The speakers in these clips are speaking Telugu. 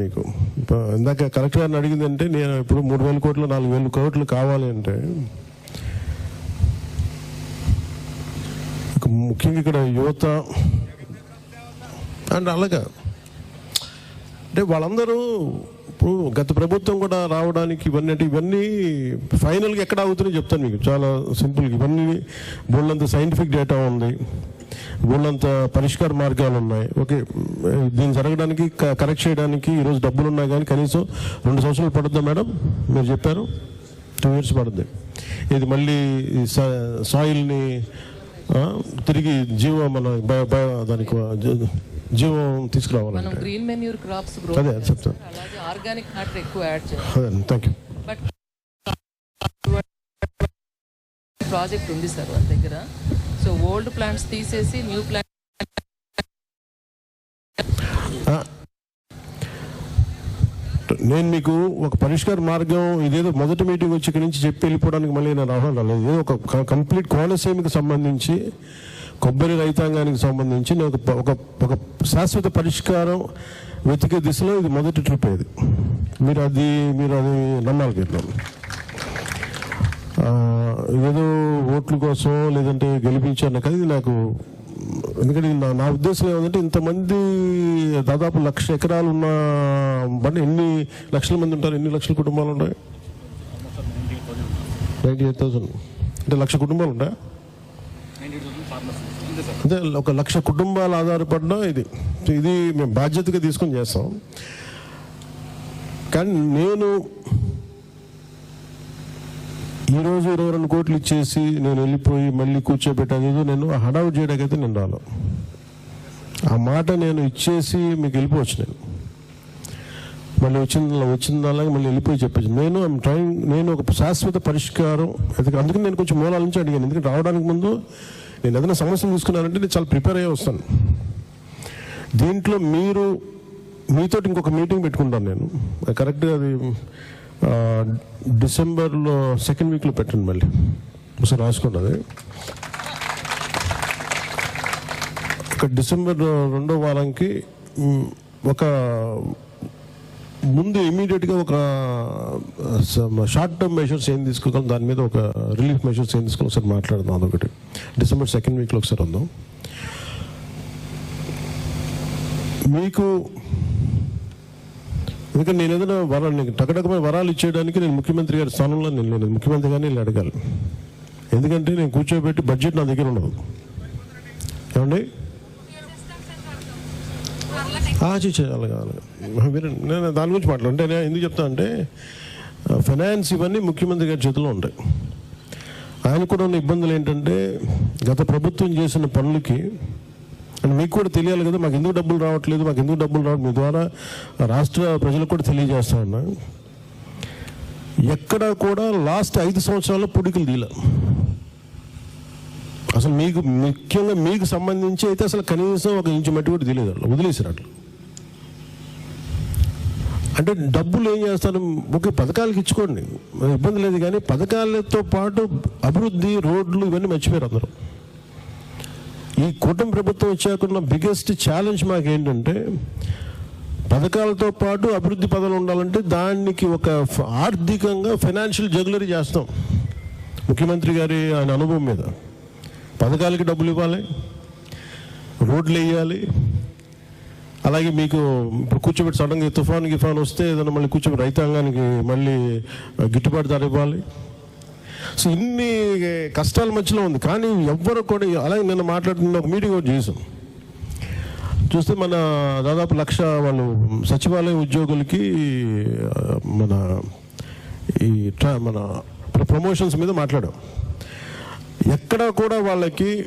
మీకు. ఇందాక కలెక్టర్ గారిని అడిగింది అంటే నేను ఇప్పుడు మూడు వేల కోట్లు నాలుగు వేల కోట్లు కావాలి అంటే ముఖ్యంగా ఇక్కడ యువత అండ్ అలాగా. అంటే వాళ్ళందరూ ఇప్పుడు గత ప్రభుత్వం కూడా రావడానికి ఇవన్నీ అంటే ఇవన్నీ ఫైనల్గా ఎక్కడ ఆగుతున్నాయి చెప్తాను మీకు. చాలా సింపుల్గా ఇవన్నీ బోళ్ళంత సైంటిఫిక్ డేటా ఉంది. బోళ్ళంత పరిష్కార మార్గాలు ఉన్నాయి. ఓకే దీన్ని జరగడానికి కరెక్ట్ చేయడానికి ఈరోజు డబ్బులు ఉన్నాయి కానీ కనీసం రెండు సంవత్సరాలు పడుతుందా మేడం? మీరు చెప్పారు. టూ ఇయర్స్ పడుతుంది ఇది మళ్ళీ సాయిల్ని తిరిగి జీవ మన దానికి జీవం తీసుకురావాలంటే. గ్రీన్ మెన్యూర్ క్రాప్స్ గ్రో అదే, చెప్తాను. ఆర్గానిక్ మ్యాటర్ ఎక్కువ యాడ్ చేయాలి. అదే థ్యాంక్ యూ బట్ ప్రాజెక్ట్ ఉంది సార్ వాళ్ళ దగ్గర. సో ఓల్డ్ ప్లాంట్స్ తీసేసి న్యూ ప్లాంట్ నేను మీకు ఒక పరిష్కార మార్గం ఇదేదో మొదటి మీటింగ్ వచ్చి ఇక్కడి నుంచి చెప్పి వెళ్ళిపోవడానికి మళ్ళీ నేను రావడం రాలేదు. ఒక కంప్లీట్ కోనసీమకి సంబంధించి కొబ్బరి రైతాంగానికి సంబంధించి నేను ఒక ఒక శాశ్వత పరిష్కారం వెతికే దిశలో ఇది మొదటి ట్రిప్ ఇది మీరు అది మీరు అది నమ్మాలి. ఏదో ఓట్ల కోసం లేదంటే గెలిపించాను కదా నాకు ఎందుకంటే నా నా ఉద్దేశం ఏమంటే ఇంతమంది దాదాపు లక్ష ఎకరాలు ఉన్న బండి ఎన్ని లక్షల మంది ఉంటారు? ఎన్ని లక్షల కుటుంబాలు ఉన్నాయి? Ninety eight thousand. అంటే లక్ష కుటుంబాలు ఉంటాయి అంటే ఒక లక్ష కుటుంబాలు ఆధారపడిన ఇది. ఇది మేము బాధ్యతగా తీసుకొని చేస్తాం. కానీ నేను ఈ రోజు ఇరవై రెండు కోట్లు ఇచ్చేసి నేను వెళ్ళిపోయి మళ్ళీ కూర్చోబెట్టాను ఏదో నేను హడావు చేయడానికి అయితే నేను రాను. ఆ మాట నేను ఇచ్చేసి మీకు వెళ్ళిపోవచ్చు నేను. మళ్ళీ వచ్చిన వచ్చిన అలాగే మళ్ళీ వెళ్ళిపోయి చెప్పేసి. నేను ఐమ్ ట్రైంగ్ నేను ఒక శాశ్వత పరిష్కారం. ఎందుకంటే అందుకని నేను కొంచెం మూలాల నుంచి అడిగాను. ఎందుకంటే రావడానికి ముందు నేను ఏదైనా సమస్యను తీసుకున్నానంటే నేను చాలా ప్రిపేర్ అయ్యి వస్తాను. దీంట్లో మీరు మీతోటి ఇంకొక మీటింగ్ పెట్టుకుంటాను నేను. కరెక్ట్గా అది డిసెంబర్లో సెకండ్ వీక్లో పెట్టండి మళ్ళీ. ఒకసారి రాసుకున్నది అది. ఒక డిసెంబర్ రెండో వారానికి ఒక ముందు ఇమీడియట్గా ఒక షార్ట్ టర్మ్ మెషర్స్ ఏం తీసుకోగలం దాని మీద ఒక రిలీఫ్ మెషర్స్ ఏం తీసుకోవాలి ఒకసారి మాట్లాడదాం అదొకటి. డిసెంబర్ సెకండ్ వీక్లో ఒకసారి ఉందాం. మీకు ఎందుకంటే నేను ఏదైనా వరాలు టకటకమైన వరాలు ఇచ్చేయడానికి నేను ముఖ్యమంత్రి గారి స్థానంలో నేను లేను. ముఖ్యమంత్రి గారిని వెళ్ళి అడగాలి. ఎందుకంటే నేను కూర్చోబెట్టి బడ్జెట్ నా దగ్గర ఉండదు. ఏమండి? ఆ, నేను దాని గురించి మాట్లాడు అంటే నేను ఎందుకు చెప్తా అంటే ఫైనాన్స్ ఇవన్నీ ముఖ్యమంత్రి గారి చేతిలో ఉంటాయి. ఆయన కూడా ఉన్న ఇబ్బందులు ఏంటంటే గత ప్రభుత్వం చేసిన పనులకి అండ్ మీకు కూడా తెలియాలి కదా మాకు ఎందుకు డబ్బులు రావట్లేదు మాకు ఎందుకు డబ్బులు రావడం మీ ద్వారా రాష్ట్ర ప్రజలకు కూడా తెలియజేస్తా ఉన్నా. ఎక్కడ కూడా లాస్ట్ ఐదు సంవత్సరాల్లో పుడికలు తీల అసలు మీకు ముఖ్యంగా మీకు సంబంధించి అయితే అసలు కనీసం ఒక ఇంచు మట్టి కూడా తెలియదు అట్లా వదిలేసారు అట్లా అంటే డబ్బులు ఏం చేస్తారు? ఒక పథకాలకు ఇచ్చుకోండి ఇబ్బంది లేదు కానీ పథకాలతో పాటు అభివృద్ధి రోడ్లు ఇవన్నీ మర్చిపోయారు అందరూ. ఈ కూటమి ప్రభుత్వం వచ్చాకున్న బిగ్గెస్ట్ ఛాలెంజ్ మాకు ఏంటంటే పథకాలతో పాటు అభివృద్ధి పదాలు ఉండాలంటే దానికి ఒక ఆర్థికంగా ఫైనాన్షియల్ జగులరీ చేస్తాం. ముఖ్యమంత్రి గారి ఆయన అనుభవం మీద. పథకాలకి డబ్బులు ఇవ్వాలి రోడ్లు వేయాలి అలాగే మీకు ఇప్పుడు కూర్చోబెట్టి సడన్గా తుఫాన్ గిఫాన్ వస్తే ఏదైనా మళ్ళీ కూర్చోబెట్టి రైతాంగానికి మళ్ళీ గిట్టుబాటు ధర ఇవ్వాలి. సో ఇన్ని కష్టాల మధ్యలో ఉంది. కానీ ఎవ్వరు కూడా అలాగే నిన్న మాట్లాడుతున్న ఒక మీటింగ్ ఒకటి చేసాం. చూస్తే మన దాదాపు లక్ష వాళ్ళు సచివాలయ ఉద్యోగులకి మన ఈ ట్రా- మన ప్రమోషన్స్ మీద మాట్లాడాం. ఎక్కడ కూడా వాళ్ళకి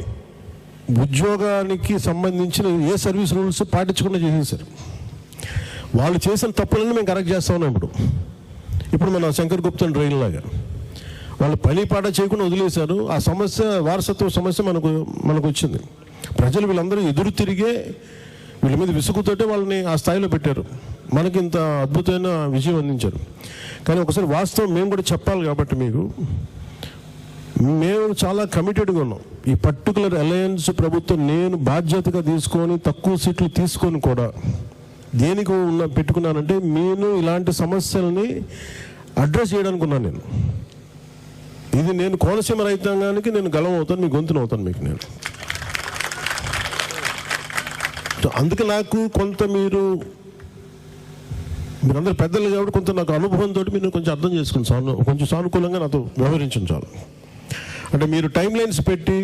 ఉద్యోగానికి సంబంధించిన ఏ సర్వీస్ రూల్స్ పాటించకుండా చేసేసారు. వాళ్ళు చేసిన తప్పులన్నీ మేము కరెక్ట్ చేస్తా ఉన్నాం ఇప్పుడు ఇప్పుడు మన శంకర్ గుప్తన్ రైల్ లాగా. వాళ్ళు పని పాట చేయకుండా వదిలేశారు. ఆ సమస్య వారసత్వ సమస్య మనకు మనకు వచ్చింది ప్రజలు వీళ్ళందరూ ఎదురు తిరిగే వీళ్ళ మీద విసుగుతోటే వాళ్ళని ఆ స్థాయిలో పెట్టారు. మనకి ఇంత అద్భుతమైన విజయం అందించారు. కానీ ఒకసారి వాస్తవం మేము కూడా చెప్పాలి కాబట్టి మీకు. మేము చాలా కమిటెడ్గా ఉన్నాం. ఈ పర్టికులర్ అలయన్స్ ప్రభుత్వం నేను బాధ్యతగా తీసుకొని తక్కువ సీట్లు తీసుకొని కూడా దేనికి ఉన్న పెట్టుకున్నానంటే నేను ఇలాంటి సమస్యల్ని అడ్రస్ చేయడానికి ఉన్నాను నేను. ఇది నేను కోనసీమ రైతాంగానికి నేను గలం అవుతాను మీ గొంతును అవుతాను మీకు నేను. అందుకే నాకు కొంత మీరు మీరందరూ పెద్దలు కాబట్టి కొంత నాకు అనుభవంతో మీరు కొంచెం అర్థం చేసుకుని సాను కొంచెం సానుకూలంగా నాతో వ్యవహరించండి చాలు. అంటే మీరు టైం లైన్స్ పెట్టి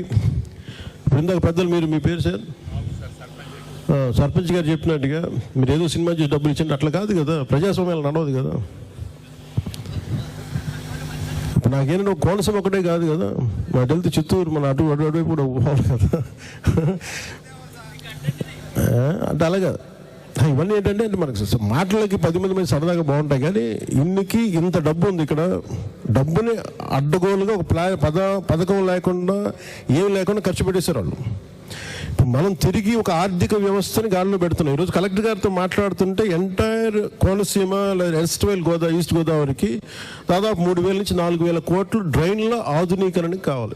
ఇందాక పెద్దలు మీరు మీ పేరు సార్? సర్పంచ్ గారు చెప్పినట్టుగా మీరు ఏదో సినిమా చేసి డబ్బులు ఇచ్చండి అట్లా కాదు కదా ప్రజాస్వామ్యాలు నడవదు కదా. ఇప్పుడు నాకేం నువ్వు కోనసీమ ఒకటే కాదు కదా. మా వెళ్తే చిత్తూరు మన అటు అటు అటువైపు కూడా పోవాలి కదా. అంటే అలాగా ఇవన్నీ ఏంటంటే అంటే మనకు మాటలకి పది మంది మంది సరదాగా బాగుంటాయి కానీ ఇన్నికి ఇంత డబ్బు ఉంది ఇక్కడ. డబ్బుని అడ్డగోలుగా ఒక ప్లా పద పథకం లేకుండా ఏం లేకుండా ఖర్చు పెట్టేశారు వాళ్ళు. మనం తిరిగి ఒక ఆర్థిక వ్యవస్థని గాలిలో పెడుతున్నాం. ఈరోజు కలెక్టర్ గారితో మాట్లాడుతుంటే ఎంటైర్ కోనసీమ లేదా వెస్ట్ వైల్ గోదావరి ఈస్ట్ గోదావరికి దాదాపు మూడు వేల నుంచి నాలుగు వేల కోట్లు డ్రైన్ల ఆధునీకరణకి కావాలి.